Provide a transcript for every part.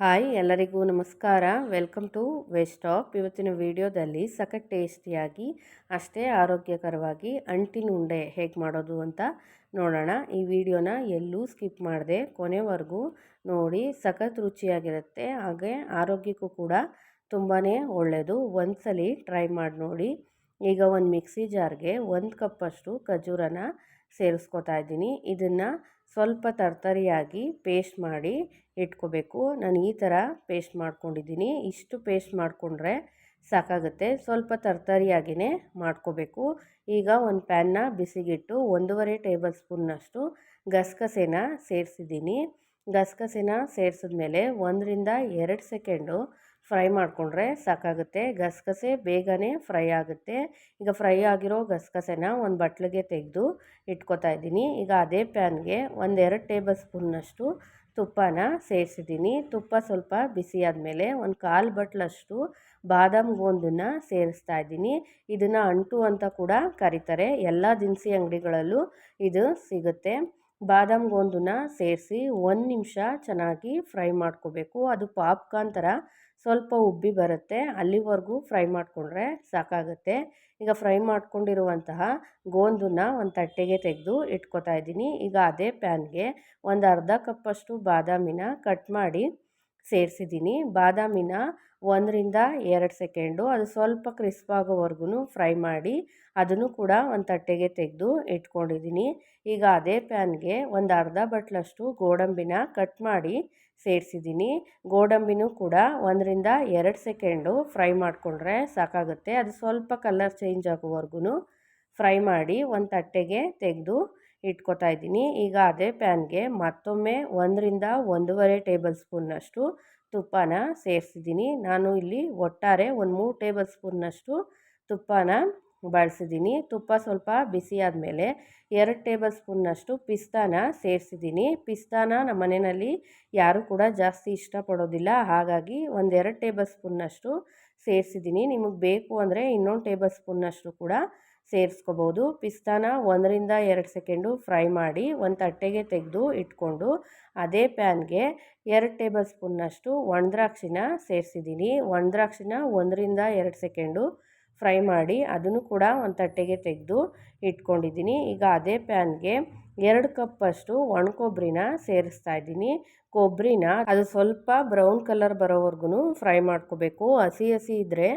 Hi, ಎಲ್ಲರಿಗೂ ನಮಸ್ಕಾರ. Welcome to ವೆಸ್ಟಾಪ್. ಇವತ್ತಿನ ವಿಡಿಯೋದಲ್ಲಿ ಸಖತ್ ಟೇಸ್ಟಿಯಾಗಿ, ಅಷ್ಟೇ ಆರೋಗ್ಯಕರವಾಗಿ ಅಂಟಿನ ಉಂಡೆ ಹೇಗೆ ಮಾಡೋದು ಅಂತ ನೋಡೋಣ. ಈ ವಿಡಿಯೋನ ಎಲ್ಲೂ ಸ್ಕಿಪ್ ಮಾಡಿದೆ, ಕೊನೆವರೆಗೂ ನೋಡಿ. ಸಖತ್ ರುಚಿಯಾಗಿರುತ್ತೆ, ಹಾಗೆ ಆರೋಗ್ಯಕ್ಕೂ ಕೂಡ ತುಂಬಾ ಒಳ್ಳೆಯದು ಒಂದ್ಸಲಿ ಟ್ರೈ ಮಾಡಿ ನೋಡಿ. ಈಗ ಒಂದು ಮಿಕ್ಸಿ ಜಾರ್ಗೆ ಒಂದು ಕಪ್ಪಷ್ಟು ಖಜೂರನ ಸೇರಿಸ್ಕೊತಾ ಇದ್ದೀನಿ. ಇದನ್ನು ಸ್ವಲ್ಪ ತರ್ತರಿಯಾಗಿ ಪೇಸ್ಟ್ ಮಾಡಿ ಇಟ್ಕೋಬೇಕು. ನಾನು ಈ ಥರ ಪೇಸ್ಟ್ ಮಾಡ್ಕೊಂಡಿದ್ದೀನಿ. ಇಷ್ಟು ಪೇಸ್ಟ್ ಮಾಡಿಕೊಂಡ್ರೆ ಸಾಕಾಗುತ್ತೆ. ಸ್ವಲ್ಪ ತರ್ತರಿಯಾಗಿಯೇ ಮಾಡ್ಕೋಬೇಕು. ಈಗ ಒಂದು ಪ್ಯಾನ್ನ ಬಿಸಿಗಿಟ್ಟು ಒಂದೂವರೆ ಟೇಬಲ್ ಸ್ಪೂನ್ನಷ್ಟು ಗಸಗಸೆನ ಸೇರಿಸಿದ್ದೀನಿ. ಗಸಗಸೆನ ಸೇರಿಸಿದ್ಮೇಲೆ ಒಂದರಿಂದ ಎರಡು ಸೆಕೆಂಡು ಫ್ರೈ ಮಾಡಿಕೊಂಡ್ರೆ ಸಾಕಾಗುತ್ತೆ. ಗಸಗಸೆ ಬೇಗನೆ ಫ್ರೈ ಆಗುತ್ತೆ. ಈಗ ಫ್ರೈ ಆಗಿರೋ ಗಸಗಸೆನ ಒಂದು ಬಟ್ಲಿಗೆ ತೆಗೆದು ಇಟ್ಕೊತಾ ಇದ್ದೀನಿ. ಈಗ ಅದೇ ಪ್ಯಾನ್ಗೆ ಒಂದೆರಡು ಟೇಬಲ್ ಸ್ಪೂನ್ನಷ್ಟು ತುಪ್ಪನ ಸೇರಿಸಿದ್ದೀನಿ. ತುಪ್ಪ ಸ್ವಲ್ಪ ಬಿಸಿ ಆದಮೇಲೆ ಒಂದು ಕಾಲು ಬಟ್ಲಷ್ಟು ಬಾದಾಮ್ ಗೋಂದನ್ನು ಸೇರಿಸ್ತಾ ಇದ್ದೀನಿ. ಇದನ್ನು ಅಂಟು ಅಂತ ಕೂಡ ಕರೀತಾರೆ. ಎಲ್ಲ ದಿನಸಿ ಅಂಗಡಿಗಳಲ್ಲೂ ಇದು ಸಿಗುತ್ತೆ. ಬಾದಾಮ್ ಗೋಂದನ್ನ ಸೇರಿಸಿ ಒಂದು ನಿಮಿಷ ಚೆನ್ನಾಗಿ ಫ್ರೈ ಮಾಡ್ಕೋಬೇಕು. ಅದು ಪಾಪ್ಕಾರ್ನ್ ಥರ ಸ್ವಲ್ಪ ಉಬ್ಬಿ ಬರುತ್ತೆ. ಅಲ್ಲಿವರೆಗೂ ಫ್ರೈ ಮಾಡಿಕೊಂಡ್ರೆ ಸಾಕಾಗುತ್ತೆ. ಈಗ ಫ್ರೈ ಮಾಡ್ಕೊಂಡಿರುವಂತಹ ಗೋಂದನ್ನ ಒಂದು ತಟ್ಟೆಗೆ ತೆಗೆದು ಇಟ್ಕೊತಾ ಇದ್ದೀನಿ. ಈಗ ಅದೇ ಪ್ಯಾನ್ಗೆ ಒಂದು ಅರ್ಧ ಕಪ್ಪಷ್ಟು ಬಾದಾಮಿನ ಕಟ್ ಮಾಡಿ ಸೇರಿಸಿದ್ದೀನಿ. ಬಾದಾಮಿನ ಒಂದರಿಂದ ಎರಡು ಸೆಕೆಂಡು, ಅದು ಸ್ವಲ್ಪ ಕ್ರಿಸ್ಪ್ ಆಗೋವರೆಗೂ ಫ್ರೈ ಮಾಡಿ ಅದನ್ನು ಕೂಡ ಒಂದು ತಟ್ಟೆಗೆ ತೆಗೆದು ಇಟ್ಕೊಂಡಿದ್ದೀನಿ ಈಗ ಅದೇ ಪ್ಯಾನ್ಗೆ ಒಂದು ಅರ್ಧ ಬಟ್ಲಷ್ಟು ಗೋಡಂಬಿನ ಕಟ್ ಮಾಡಿ ಸೇರಿಸಿದ್ದೀನಿ ಗೋಡಂಬಿನೂ ಕೂಡ ಒಂದರಿಂದ ಎರಡು ಸೆಕೆಂಡು ಫ್ರೈ ಮಾಡಿಕೊಂಡ್ರೆ ಸಾಕಾಗುತ್ತೆ. ಅದು ಸ್ವಲ್ಪ ಕಲರ್ ಚೇಂಜ್ ಆಗೋವರೆಗೂ ಫ್ರೈ ಮಾಡಿ ಒಂದು ತಟ್ಟೆಗೆ ತೆಗೆದು ಇಟ್ಕೊತಾ ಇದ್ದೀನಿ ಈಗ ಅದೇ ಪ್ಯಾನ್ಗೆ ಮತ್ತೊಮ್ಮೆ ಒಂದರಿಂದ ಒಂದೂವರೆ ಟೇಬಲ್ ಸ್ಪೂನ್ನಷ್ಟು ತುಪ್ಪನ ಸೇರಿಸಿದ್ದೀನಿ. ನಾನು ಇಲ್ಲಿ ಒಟ್ಟಾರೆ ಒಂದು ಮೂರು ಟೇಬಲ್ ಸ್ಪೂನ್ನಷ್ಟು ತುಪ್ಪನ ಬಳಸಿದ್ದೀನಿ. ತುಪ್ಪ ಸ್ವಲ್ಪ ಬಿಸಿ ಆದಮೇಲೆ ಎರಡು ಟೇಬಲ್ ಸ್ಪೂನ್ನಷ್ಟು ಪಿಸ್ತಾನ ಸೇರಿಸಿದ್ದೀನಿ. ಪಿಸ್ತಾನ ನಮ್ಮ ಮನೆಯಲ್ಲಿ ಯಾರೂ ಕೂಡ ಜಾಸ್ತಿ ಇಷ್ಟಪಡೋದಿಲ್ಲ. ಹಾಗಾಗಿ ಒಂದೆರಡು ಟೇಬಲ್ ಸ್ಪೂನ್ನಷ್ಟು ಸೇರಿಸಿದ್ದೀನಿ. ನಿಮಗೆ ಬೇಕು ಅಂದರೆ ಇನ್ನೊಂದು ಟೇಬಲ್ ಸ್ಪೂನ್ನಷ್ಟು ಕೂಡ ಸೇರಿಸ್ಕೋಬೋದು. ಪಿಸ್ತಾನ ಒಂದರಿಂದ ಎರಡು ಸೆಕೆಂಡು ಫ್ರೈ ಮಾಡಿ ಒಂದು ತಟ್ಟೆಗೆ ತೆಗೆದು ಇಟ್ಕೊಂಡು ಅದೇ ಪ್ಯಾನ್ಗೆ ಎರಡು ಟೇಬಲ್ ಸ್ಪೂನ್ನಷ್ಟು ಒಣದ್ರಾಕ್ಷಿನ ಸೇರಿಸಿದ್ದೀನಿ. ಒಣದ್ರಾಕ್ಷಿನ ಒಂದರಿಂದ ಎರಡು ಸೆಕೆಂಡು ಫ್ರೈ ಮಾಡಿ ಅದನ್ನು ಕೂಡ ಒಂದು ತಟ್ಟೆಗೆ ತೆಗೆದು ಇಟ್ಕೊಂಡಿದ್ದೀನಿ. ಈಗ ಅದೇ ಪ್ಯಾನ್ಗೆ ಎರಡು ಕಪ್ಪಷ್ಟು ಒಣ ಕೊಬ್ಬರಿನ ಸೇರಿಸ್ತಾ ಇದ್ದೀನಿ. ಕೊಬ್ಬರಿನ ಅದು ಸ್ವಲ್ಪ ಬ್ರೌನ್ ಕಲರ್ ಬರೋವರೆಗೂ ಫ್ರೈ ಮಾಡ್ಕೋಬೇಕು. ಹಸಿ ಹಸಿ ಇದ್ದರೆ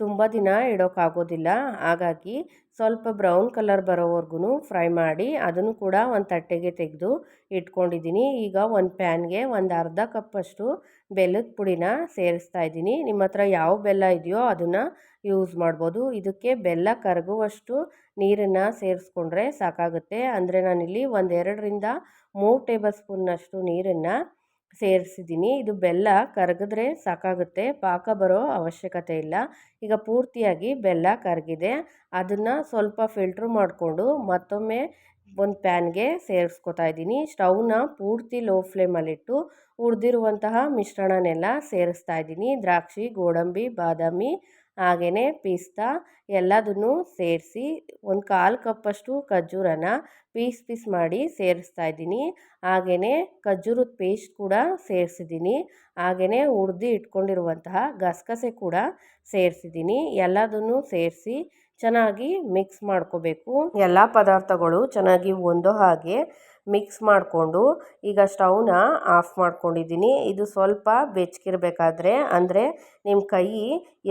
ತುಂಬ ದಿನ ಇಡೋಕ್ಕಾಗೋದಿಲ್ಲ ಹಾಗಾಗಿ ಸ್ವಲ್ಪ ಬ್ರೌನ್ ಕಲರ್ ಬರೋವರೆಗೂ ಫ್ರೈ ಮಾಡಿ ಅದನ್ನು ಕೂಡ ಒಂದು ತಟ್ಟೆಗೆ ತೆಗೆದು ಇಟ್ಕೊಂಡಿದ್ದೀನಿ. ಈಗ ಒಂದು ಪ್ಯಾನ್ಗೆ ಒಂದು ಅರ್ಧ ಕಪ್ಪಷ್ಟು ಬೆಲ್ಲದ ಪುಡಿನ ಸೇರಿಸ್ತಾ ಇದ್ದೀನಿ. ನಿಮ್ಮ ಹತ್ರ ಯಾವ ಬೆಲ್ಲ ಇದೆಯೋ ಅದನ್ನು ಯೂಸ್ ಮಾಡ್ಬೋದು. ಇದಕ್ಕೆ ಬೆಲ್ಲ ಕರಗುವಷ್ಟು ನೀರನ್ನು ಸೇರಿಸ್ಕೊಂಡ್ರೆ ಸಾಕಾಗುತ್ತೆ. ಅಂದರೆ ನಾನಿಲ್ಲಿ ಒಂದು ಎರಡರಿಂದ ಮೂರು ಟೇಬಲ್ ಸ್ಪೂನ್ನಷ್ಟು ನೀರನ್ನು ಸೇರಿಸಿದ್ದೀನಿ. ಇದು ಬೆಲ್ಲ ಕರಗಿದ್ರೆ ಸಾಕಾಗುತ್ತೆ. ಪಾಕ ಬರೋ ಅವಶ್ಯಕತೆ ಇಲ್ಲ. ಈಗ ಪೂರ್ತಿಯಾಗಿ ಬೆಲ್ಲ ಕರಗಿದೆ. ಅದನ್ನು ಸ್ವಲ್ಪ ಫಿಲ್ಟ್ರ್ ಮಾಡಿಕೊಂಡು ಮತ್ತೊಮ್ಮೆ ಒಂದು ಪ್ಯಾನ್ಗೆ ಸೇರಿಸ್ಕೊತಾ ಇದ್ದೀನಿ. ಸ್ಟವ್ನ ಪೂರ್ತಿ ಲೋ ಫ್ಲೇಮಲ್ಲಿಟ್ಟು ಉಳಿದಿರುವಂತಹ ಮಿಶ್ರಣನೆಲ್ಲ ಸೇರಿಸ್ತಾ ಇದ್ದೀನಿ. ದ್ರಾಕ್ಷಿ, ಗೋಡಂಬಿ, ಬಾದಾಮಿ ಹಾಗೆಯೇ ಪಿಸ್ತಾ ಎಲ್ಲದನ್ನು ಸೇರಿಸಿ ಒಂದು ಕಾಲು ಕಪ್ಪಷ್ಟು ಖರ್ಜೂರನ ಪೀಸ್ ಪೀಸ್ ಮಾಡಿ ಸೇರಿಸ್ತಾ ಇದ್ದೀನಿ. ಹಾಗೆಯೇ ಖರ್ಜೂರದ ಪೇಸ್ಟ್ ಕೂಡ ಸೇರಿಸಿದ್ದೀನಿ. ಹಾಗೆಯೇ ಹುರಿದು ಇಟ್ಕೊಂಡಿರುವಂತಹ ಗಸಗಸೆ ಕೂಡ ಸೇರಿಸಿದ್ದೀನಿ. ಎಲ್ಲದನ್ನು ಸೇರಿಸಿ ಚೆನ್ನಾಗಿ ಮಿಕ್ಸ್ ಮಾಡ್ಕೋಬೇಕು. ಎಲ್ಲ ಪದಾರ್ಥಗಳು ಚೆನ್ನಾಗಿ ಒಂದೋ ಹಾಗೆ ಮಿಕ್ಸ್ ಮಾಡಿಕೊಂಡು ಈಗ ಸ್ಟವ್ನ ಆಫ್ ಮಾಡ್ಕೊಂಡಿದ್ದೀನಿ. ಇದು ಸ್ವಲ್ಪ ಬೆಚ್ಚಗಿರಬೇಕಾದ್ರೆ, ಅಂದರೆ ನಿಮ್ಮ ಕೈ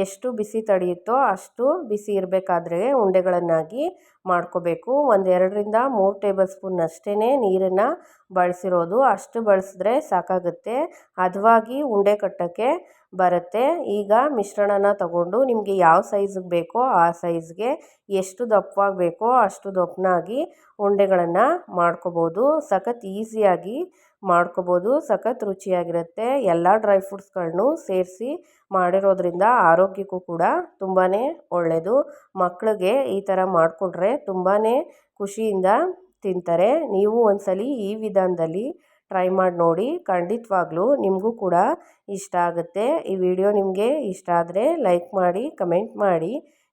ಎಷ್ಟು ಬಿಸಿ ತಡೆಯುತ್ತೋ ಅಷ್ಟು ಬಿಸಿ ಇರಬೇಕಾದ್ರೆ ಉಂಡೆಗಳನ್ನಾಗಿ ಮಾಡ್ಕೋಬೇಕು. ಒಂದು ಎರಡರಿಂದ ಮೂರು ಟೇಬಲ್ ಸ್ಪೂನ್ ಅಷ್ಟೇ ನೀರನ್ನು ಬಳಸಿರೋದು. ಅಷ್ಟು ಬಳಸಿದ್ರೆ ಸಾಕಾಗುತ್ತೆ. ಹದವಾಗಿ ಉಂಡೆ ಕಟ್ಟೋಕ್ಕೆ ಬರುತ್ತೆ. ಈಗ ಮಿಶ್ರಣನ ತಗೊಂಡು ನಿಮಗೆ ಯಾವ ಸೈಜಿಗೆ ಬೇಕೋ ಆ ಸೈಜ್ಗೆ ಎಷ್ಟು ದಪ್ಪವಾಗಿ ಬೇಕೋ ಅಷ್ಟು ದಪ್ಪನಾಗಿ ಉಂಡೆಗಳನ್ನು ಮಾಡ್ಕೋಬೋದು. ಸಖತ್ ಈಸಿಯಾಗಿ ಮಾಡ್ಕೋಬೋದು, ಸಖತ್ ರುಚಿಯಾಗಿರುತ್ತೆ. ಎಲ್ಲ ಡ್ರೈ ಫ್ರೂಟ್ಸ್ಗಳನ್ನು ಸೇರಿಸಿ ಮಾಡಿರೋದ್ರಿಂದ ಆರೋಗ್ಯಕ್ಕೂ ಕೂಡ ತುಂಬಾ ಒಳ್ಳೆಯದು ಮಕ್ಕಳಿಗೆ ಈ ಥರ ಮಾಡಿಕೊಂಡ್ರೆ ತುಂಬಾ ಖುಷಿಯಿಂದ ತಿಂತಾರೆ. ನೀವು ಒಂದ್ಸಲಿ ಈ ವಿಧಾನದಲ್ಲಿ ಟ್ರೈ ಮಾಡಿ ನೋಡಿ, ಖಂಡಿತವಾಗ್ಲೂ ನಿಮಗೂ ಕೂಡ ಇಷ್ಟ ಆಗುತ್ತೆ. ಈ ವಿಡಿಯೋ ನಿಮಗೆ ಇಷ್ಟ ಆದರೆ ಲೈಕ್ ಮಾಡಿ, ಕಮೆಂಟ್ ಮಾಡಿ.